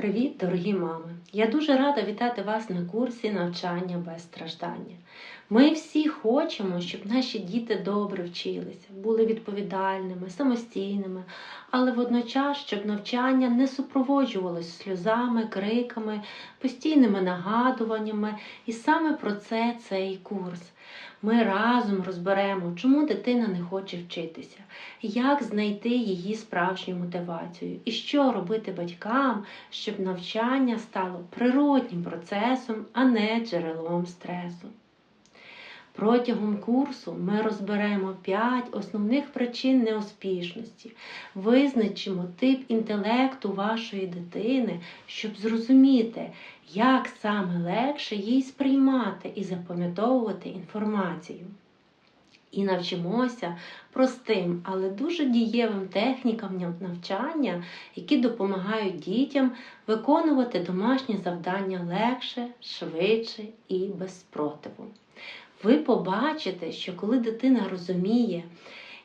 Привіт, дорогі мами! Я дуже рада вітати вас на курсі навчання без страждання. Ми всі хочемо, щоб наші діти добре вчилися, були відповідальними, самостійними, але водночас, щоб навчання не супроводжувалось сльозами, криками, постійними нагадуваннями. І саме про це цей курс. Ми разом розберемо, чому дитина не хоче вчитися, як знайти її справжню мотивацію і що робити батькам, щоб навчання стало природнім процесом, а не джерелом стресу. Протягом курсу ми розберемо 5 основних причин неуспішності, визначимо тип інтелекту вашої дитини, щоб зрозуміти, як саме легше їй сприймати і запам'ятовувати інформацію. І навчимося простим, але дуже дієвим технікам навчання, які допомагають дітям виконувати домашні завдання легше, швидше і без спротиву. Ви побачите, що коли дитина розуміє,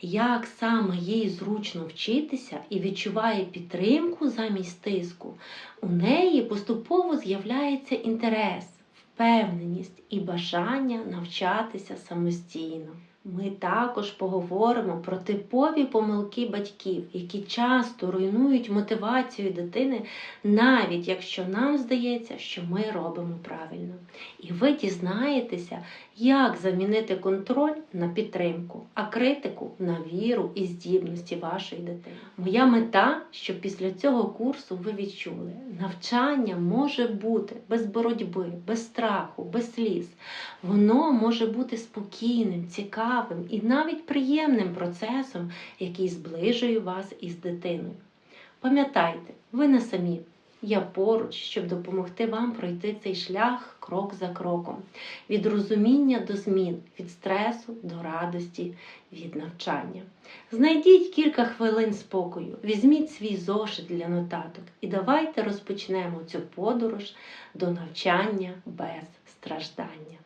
як саме їй зручно вчитися і відчуває підтримку замість тиску, у неї поступово з'являється інтерес, впевненість і бажання навчатися самостійно. Ми також поговоримо про типові помилки батьків, які часто руйнують мотивацію дитини, навіть якщо нам здається, що ми робимо правильно. І ви дізнаєтеся, як замінити контроль на підтримку, а критику на віру і здібності вашої дитини. Моя мета, щоб після цього курсу ви відчули, навчання може бути без боротьби, без страху, без сліз. Воно може бути спокійним, цікавим і навіть приємним процесом, який зближує вас із дитиною. Пам'ятайте, ви не самі. Я поруч, щоб допомогти вам пройти цей шлях крок за кроком, від розуміння до змін, від стресу до радості, від навчання. Знайдіть кілька хвилин спокою, візьміть свій зошит для нотаток і давайте розпочнемо цю подорож до навчання без страждання.